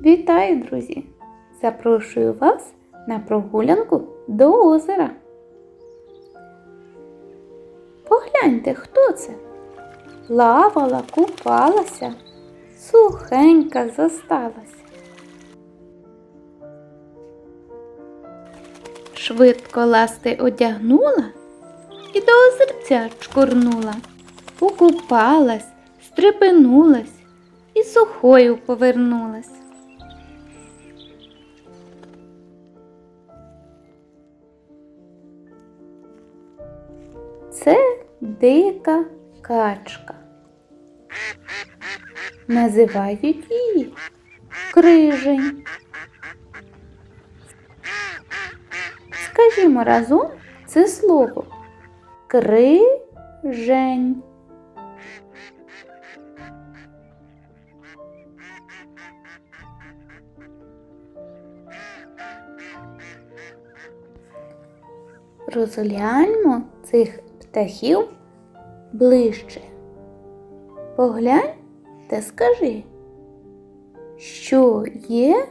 Вітаю, друзі! Запрошую вас на прогулянку до озера. Погляньте, хто це? Плавала, купалася, сухенька зосталася. Швидко ласти одягнула і до озерця чкурнула, покупалась, стрепенулась і сухою повернулась. Це дика качка. Називають її крижень. Скажімо разом це слово крижень. Розгляньмо цих птахів ближче. Поглянь та скажи, що є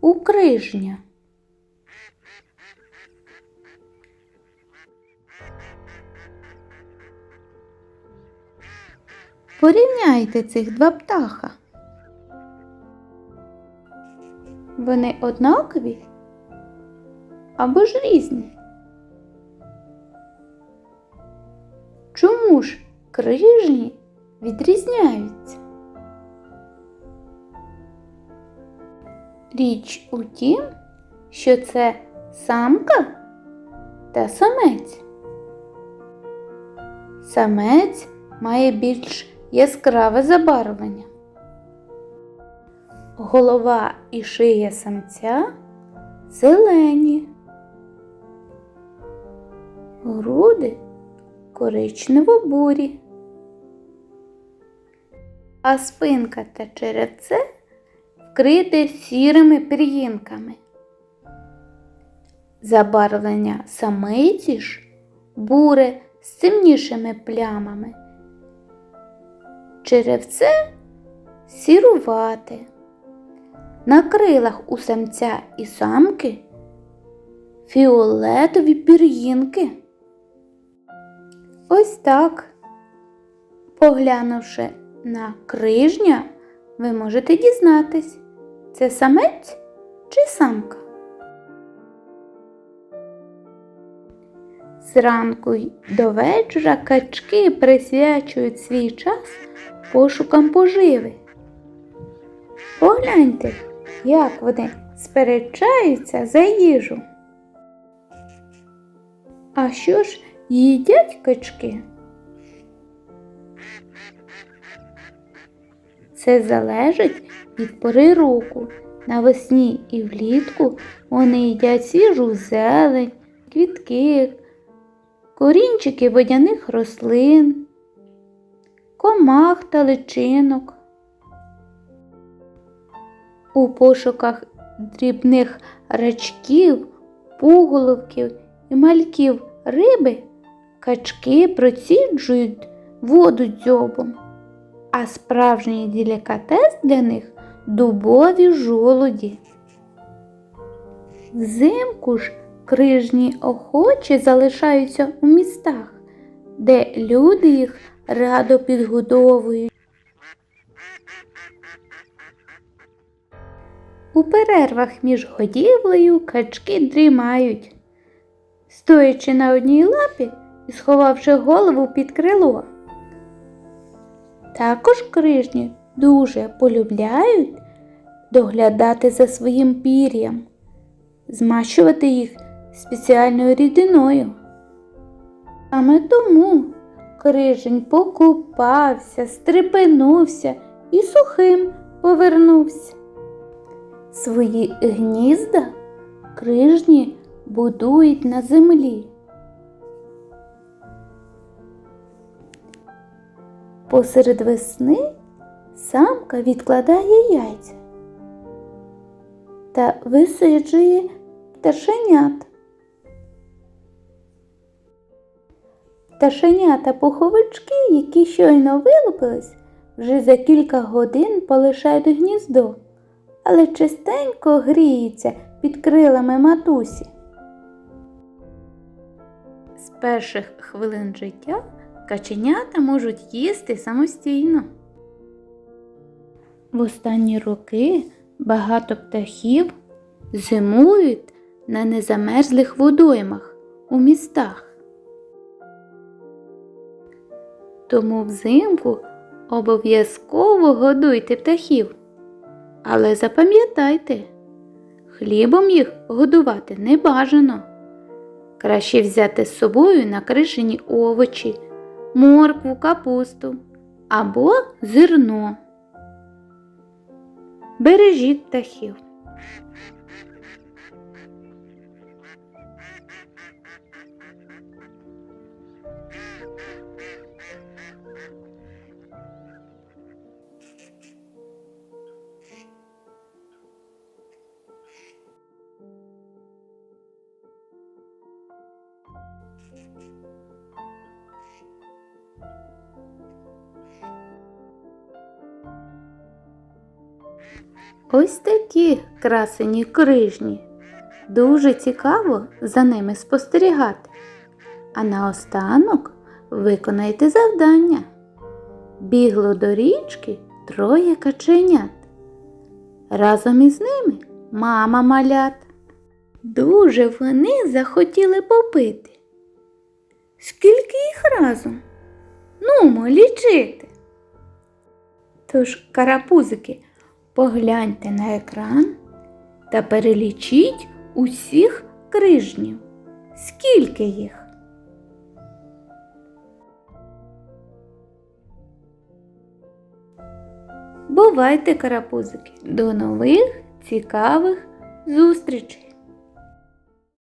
у крижня? Порівняйте цих два птаха. Вони однакові або ж різні? Чому ж крижні відрізняються? Річ у тім, що це самка та самець. Самець має більш яскраве забарвлення. Голова і шия самця зелені. Груди коричнево-бурі. А спинка та черевце вкрите сірими пір'їнками. Забарвлення самиці ж буре з темнішими плямами. Черевце сірувате. На крилах у самця і самки фіолетові пір'їнки. Ось так. Поглянувши на крижня, ви можете дізнатись, це самець чи самка. Зранку до вечора качки присвячують свій час пошукам поживи. Погляньте, як вони сперечаються за їжу. А що ж їдять качки? Це залежить від пори року. Навесні і влітку вони їдять свіжу зелень, квітки, корінчики водяних рослин, комах та личинок. У пошуках дрібних рачків, пуголовків і мальків риби качки проціджують воду дзьобом, а справжній делікатес для них дубові жолуді. Взимку ж крижні охочі залишаються у містах, де люди їх радо підгодовують. У перервах між годівлею качки дрімають, стоячи на одній лапі і сховавши голову під крило. Також крижні дуже полюбляють доглядати за своїм пір'ям, змащувати їх спеціальною рідиною. Саме тому крижень покупався, стрепенувся і сухим повернувся. Свої гнізда крижні будують на землі. Посеред весни самка відкладає яйця та висиджує пташенят. Пташенята пуховички, які щойно вилупились, вже за кілька годин полишають гніздо, але частенько гріються під крилами матусі. З перших хвилин життя каченята можуть їсти самостійно. В останні роки багато птахів зимують на незамерзлих водоймах у містах. Тому взимку обов'язково годуйте птахів. Але запам'ятайте, хлібом їх годувати не бажано. Краще взяти з собою накришені овочі, моркву, капусту або зерно. Бережіть птахів. Ось такі красені крижні. Дуже цікаво за ними спостерігати. А наостанок виконайте завдання. Бігло до річки троє каченят. Разом із ними мама малят. Дуже вони захотіли попити. Скільки їх разом? Нумо лічити. Тож, карапузики, погляньте на екран та перелічіть усіх крижнів. Скільки їх? Бувайте, карапузики, до нових цікавих зустрічей!